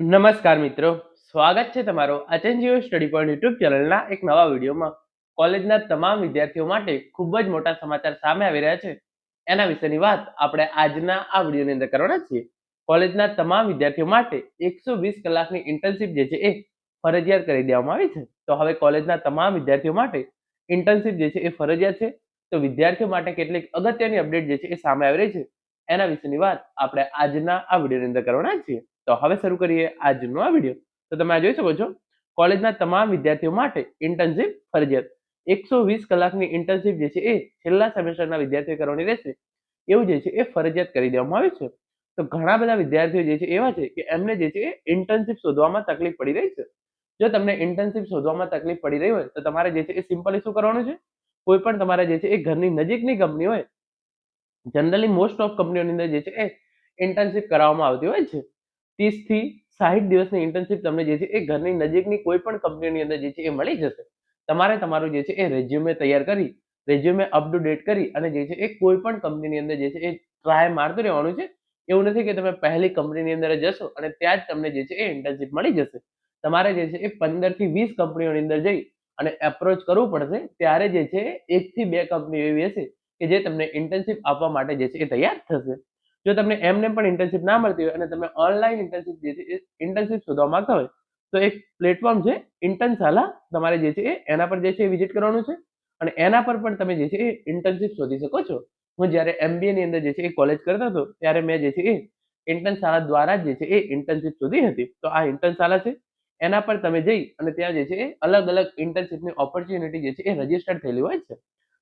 નમસ્કાર મિત્રો. સ્વાગત છે તમારો અચેન્જીઓ સ્ટડી પોઈન્ટ યુટ્યુબ ચેનલના એક નવા વિડીયોમાં. કોલેજના તમામ વિદ્યાર્થીઓ માટે ખૂબ જ મોટા સમાચાર સામે આવી રહ્યા છે. એના વિશેની વાત આપણે આજના આ વિડીયોની અંદર કરવાના છીએ. કોલેજના તમામ વિદ્યાર્થીઓ માટે એકસો વીસ કલાકની ઇન્ટર્નશીપ જે છે એ ફરજિયાત કરી દેવામાં આવી છે. તો હવે કોલેજના તમામ વિદ્યાર્થીઓ માટે ઇન્ટર્નશીપ જે છે એ ફરજિયાત છે. તો વિદ્યાર્થીઓ માટે કેટલીક અગત્યની અપડેટ જે છે એ સામે આવી રહી છે. એના વિશેની વાત આપણે આજના આ વિડીયોની અંદર કરવાના છીએ. તો હવે શરૂ કરીએ આજનો આ વીડિયો તો તમે આ જોઈ શકો છો, કોલેજના તમામ વિદ્યાર્થીઓ માટે ઇન્ટર્નશીપ ફરજિયાત. એકસો વીસ કલાકની ઇન્ટર્નશીપ જે છે એ છેલ્લા સેમેસ્ટરના વિદ્યાર્થીઓ કરવાની રહેશે. એવું જે છે એ ફરજિયાત કરી દેવામાં આવ્યું છે. તો ઘણા બધા વિદ્યાર્થીઓ જે છે એવા છે કે એમને જે છે એ ઇન્ટર્નશીપ શોધવામાં તકલીફ પડી રહી છે. જો તમને ઇન્ટર્નશીપ શોધવામાં તકલીફ પડી રહી હોય, તો તમારે જે છે એ સિમ્પલી શું કરવાનું છે? કોઈ પણ તમારે જે છે એ ઘરની નજીકની કંપની હોય જનરલી મોસ્ટ ઓફ કંપનીઓની અંદર જે છે એ ઇન્ટર્નશીપ કરાવવામાં આવતી હોય છે. ત્રીસથી સાહીઠ દિવસની ઇન્ટર્નશીપ તમને જે છે એ ઘરની નજીકની કોઈ પણ કંપનીની અંદર જે છે એ મળી જશે. તમારે તમારું જે છે એ રેઝ્યુમે તૈયાર કરી રેઝ્યુમે અપ કરી અને જે છે એ કોઈ પણ કંપનીની અંદર જે છે એ ટ્રાય મારતું રહેવાનું છે. એવું નથી કે તમે પહેલી કંપનીની અંદર જશો અને ત્યાં જ તમને જે છે એ ઇન્ટર્નશીપ મળી જશે. તમારે જે છે એ પંદરથી વીસ કંપનીઓની અંદર જઈ અને એપ્રોચ કરવું પડશે ત્યારે જે છે એક થી બે કંપનીઓ એવી હશે કે જે તમને ઇન્ટર્નશીપ આપવા માટે જે છે એ તૈયાર થશે. જો તમને એમને પણ ઇન્ટર્નશીપ ના મળતી હોય અને તમે ઓનલાઈન ઇન્ટર્નશીપ જે છે એ ઇન્ટર્નશીપ શોધવા માંગતા હોય, તો એક પ્લેટફોર્મ છે ઇન્ટર્નશાલા તમારે જે છે એ એના પર જે છે એ વિઝિટ કરવાનું છે અને એના પર પણ તમે જે છે એ ઇન્ટર્નશીપ શોધી શકો છો. હું જ્યારે એમબીએ ની અંદર જે છે એ કોલેજ કરતો હતો, ત્યારે મેં જે છે એ ઇન્ટર્નશાળા દ્વારા જ જે છે એ ઇન્ટર્નશીપ શોધી હતી. તો આ ઇન્ટર્નશાળા છે. એના પર તમે જઈ અને ત્યાં જે છે એ અલગ અલગ ઇન્ટર્નશીપની ઓપોર્ચ્યુનિટી જે છે એ રજીસ્ટર્ડ થયેલી હોય છે.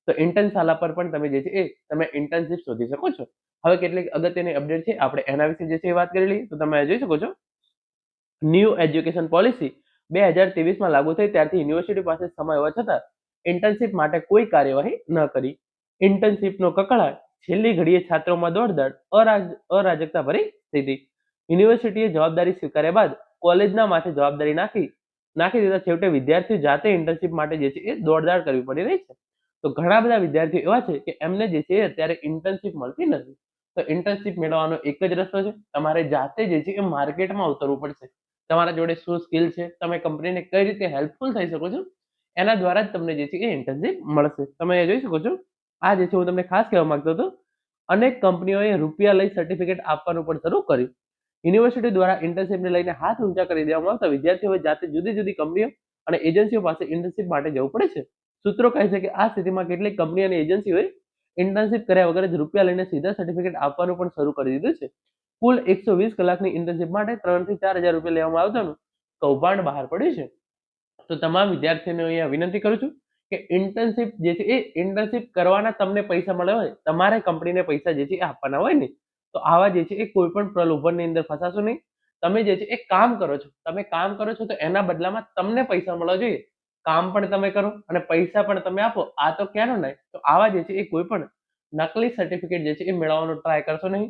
તો ઇન્ટર્નશાલા પર પણ તમે જે છે એ તમે ઇન્ટર્નશીપ શોધી શકો છો. હવે કેટલીક અગત્યની અપડેટ છે, આપણે એના વિશે જે છે એ વાત કરી લઈએ. તો તમે જોઈ શકો છો. ન્યૂ એજ્યુકેશન પોલિસી બે હજાર ત્રેવીસમાં લાગુ થઈ, ત્યારથી યુનિવર્સિટી પાસે સમય હોવા છતાં ઇન્ટર્નશીપ માટે કોઈ કાર્યવાહી ન કરી. ઇન્ટર્નશીપનો કકળાટ છેલ્લી ઘડીએ છાત્રોમાં અરાજ અરાજકતા ભરી હતી યુનિવર્સિટીએ જવાબદારી સ્વીકાર્યા બાદ કોલેજના માથે જવાબદારી નાખી નાખી દીધા. છેવટે વિદ્યાર્થીઓ જાતે ઇન્ટર્નશીપ માટે જે છે એ દોડદાડ કરવી પડી રહી છે. તો ઘણા બધા વિદ્યાર્થીઓ એવા છે કે એમને જે છે અત્યારે ઇન્ટર્નશીપ મળતી નથી. તો ઇન્ટર્નશીપ મેળવવાનો એક જ રસ્તો છે. તમારે જાતે જે છે એ માર્કેટમાં ઉતરવું પડશે. તમારા જોડે શું સ્કિલ છે? તમે કંપનીને કઈ રીતે હેલ્પફુલ થઈ શકો છો? એના દ્વારા જ તમને જે છે એ ઇન્ટર્નશીપ મળશે. તમે જોઈ શકો છો. આ જે છે હું તમને ખાસ કહેવા માંગતો હતો, અનેક કંપનીઓએ રૂપિયા લઈ સર્ટિફિકેટ આપવાનું પણ શરૂ કર્યું. યુનિવર્સિટી દ્વારા ઇન્ટર્નશીપને લઈને હાથ ઊંચા કરી દેવામાં આવતા વિદ્યાર્થીઓ જાતે જુદી જુદી કંપનીઓ અને એજન્સીઓ પાસે ઇન્ટર્નશીપ માટે જવું પડે છે. સૂત્રો કહે છે કે આ સ્થિતિમાં કેટલીક કંપની અને એજન્સીઓએ ઇન્ટર્નશીપ કર્યા વગર જ રૂપિયા લઈને સીધા સર્ટિફિકેટ આપવાનું પણ શરૂ કરી દીધું છે. કુલ એકસો વીસ કલાકની ઇન્ટર્નશીપ માટે ત્રણથી ચાર હજાર રૂપિયા લેવામાં આવતાનું કૌભાંડ બહાર પડ્યું છે. તો તમામ વિદ્યાર્થીઓને અહીંયા વિનંતી કરું છું કે ઇન્ટર્નશીપ જે છે એ ઇન્ટર્નશીપ કરવાના તમને પૈસા મળે હોય, તમારે કંપનીને પૈસા જે છે એ આપવાના હોય ને, તો આવા જે છે એ કોઈ પણ પ્રલોભનની અંદર ફસાશો નહીં. તમે જે છે એ કામ કરો છો. તમે કામ કરો છો તો એના બદલામાં તમને પૈસા મળવા જોઈએ. કામ પણ તમે કરો અને પૈસા પણ તમે આપો. આ તો ક્યાંનો નહીં, તો આવા જે છે એ કોઈ પણ નકલી સર્ટિફિકેટ જે છે એ મેળવવાનો ટ્રાય કરશો નહીં.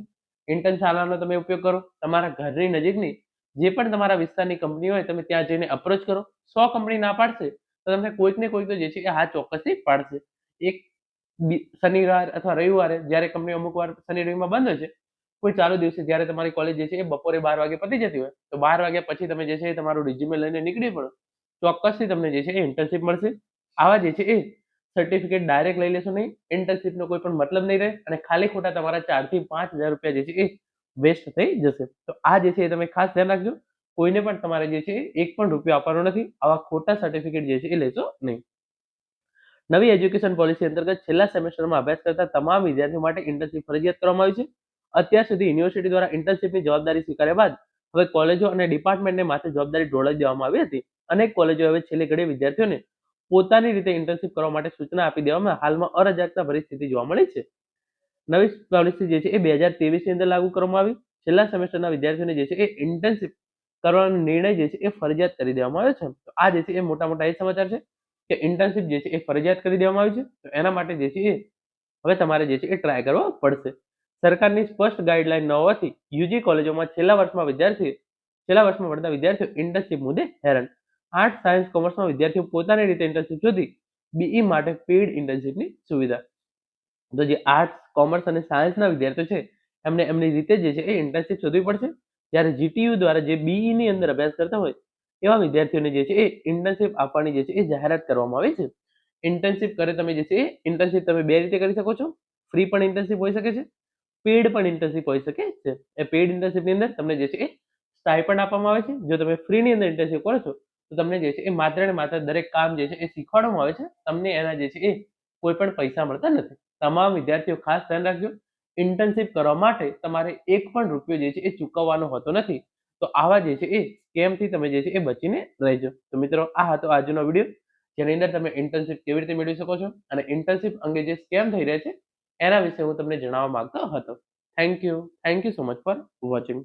ઇન્ટર્નશાળાનો તમે ઉપયોગ કરો, તમારા ઘરની નજીકની જે પણ તમારા વિસ્તારની કંપની હોય, તમે ત્યાં જઈને અપ્રોચ કરો. સો કંપની ના પાડશે, તો તમને કોઈક ને કોઈક તો જે છે એ હા ચોક્કસથી પાડશે. એક શનિવાર અથવા રવિવારે જ્યારે કંપની અમુક વાર શનિ રવિમાં બંધ હોય છે, કોઈ ચાલુ દિવસે જ્યારે તમારી કોલેજ જે છે એ બપોરે બાર વાગે પતી જતી હોય, તો બાર વાગ્યા પછી તમે જે છે એ તમારું રિઝ્યુમે લઈને નીકળી પડો. ચોક્કસથી તમને જે છે એ ઇન્ટર્નશીપ મળશે. આવા જે છે એ સર્ટિફિકેટ ડાયરેક્ટ લઈ લેશો નહીં. ઇન્ટર્નશીપનો કોઈ પણ મતલબ નહીં રહે અને ખાલી ખોટા તમારા ચારથી પાંચ હજાર રૂપિયા જે છે એ વેસ્ટ થઈ જશે. તો આ જે છે એ તમે ખાસ ધ્યાન રાખજો. કોઈને પણ તમારે જે છે એક પણ રૂપિયો આપવાનો નથી. આવા ખોટા સર્ટિફિકેટ જે છે એ લેશો નહીં. નવી એજ્યુકેશન પોલિસી અંતર્ગત છેલ્લા સેમેસ્ટરમાં અભ્યાસ કરતા તમામ વિદ્યાર્થીઓ માટે ઇન્ટર્નશીપ ફરજિયાત કરવામાં આવી છે. અત્યાર સુધી યુનિવર્સિટી દ્વારા ઇન્ટર્નશીપની જવાબદારી સ્વીકાર્યા બાદ હવે કોલેજો અને ડિપાર્ટમેન્ટને માથે જવાબદારી ઢોળાવી દેવામાં આવી હતી. અનેક કોલેજો હવે છેલ્લી ઘડી વિદ્યાર્થીઓને પોતાની રીતે ઇન્ટર્નશીપ કરવા માટે સૂચના આપી દેવામાં હાલમાં અરાજકતા પરિસ્થિતિ જોવા મળી છે. નવી પોલિસી જે છે એ બે હજારની અંદર લાગુ કરવામાં આવી. છેલ્લા સેમેસ્ટરના વિદ્યાર્થીઓને જે છે એ ઇન્ટર્નશીપ કરવાનો નિર્ણય જે છે એ ફરજિયાત કરી દેવામાં આવ્યો છે. તો આ જે છે એ મોટા મોટા એ સમાચાર છે કે ઇન્ટર્નશીપ જે છે એ ફરજિયાત કરી દેવામાં આવી છે. તો એના માટે જે છે એ હવે તમારે જે છે એ ટ્રાય કરવો પડશે. સરકારની સ્પષ્ટ ગાઈડલાઈન ન હોવાથી યુજી કોલેજોમાં છેલ્લા વર્ષમાં વિદ્યાર્થી છેલ્લા વર્ષમાં ભણતા વિદ્યાર્થીઓ ઇન્ટર્નશીપ મુદ્દે હેરાન. આર્ટ, સાયન્સ, કોમર્સમાં વિદ્યાર્થીઓ પોતાની રીતે ઇન્ટર્નશીપ શોધી બીઈ માટે પેઇડ ઇન્ટર્નશીપની સુવિધા. તો જે આર્ટ્સ કોમર્સ અને સાયન્સના વિદ્યાર્થીઓ છે, એમને એમની રીતે જે છે એ ઇન્ટર્નશીપ શોધવી પડશે. જ્યારે જીટીયુ દ્વારા જે બીઈની અંદર અભ્યાસ કરતા હોય, એવા વિદ્યાર્થીઓને જે છે એ ઇન્ટર્નશિપ આપવાની જે છે એ જાહેરાત કરવામાં આવી છે. ઇન્ટર્નશિપ કરે તમે જે છે એ ઇન્ટર્નશિપ તમે બે રીતે કરી શકો છો. ફ્રી પણ ઇન્ટર્નશિપ હોઈ શકે છે પેડ પણ ઇન્ટર્નશિપ હોઈ શકે છે. એ પેડ ઇન્ટર્નશિપની અંદર તમને જે છે એ સ્ટાઇપન્ડ આપવામાં આવે છે. જો તમે ફ્રીની અંદર ઇન્ટર્નશિપ કરો છો તો તમને જે છે એ માત્ર ને માત્ર દરેક કામ જે છે એ શીખવાડવામાં આવે છે. તમને એના જે છે એ કોઈ પણ પૈસા મળતા નથી. તમામ વિદ્યાર્થીઓ ખાસ ધ્યાન રાખજો. ઇન્ટર્નશિપ કરવા માટે તમારે એક પણ રૂપિયો જે છે એ ચૂકવવાનો હોતો નથી. તો આવા જે છે એ સ્કેમથી તમે જે છે એ બચીને રહેજો. તો મિત્રો, આ હતો આજનો વીડિયો. જેની અંદર તમે ઇન્ટર્નશિપ કેવી રીતે મેળવી શકો છો અને ઇન્ટર્નશિપ અંગે જે સ્કેમ થઈ રહ્યા છે, એના વિશે હું તમને જણાવવા માંગતો હતો. Thank you thank you so much for watching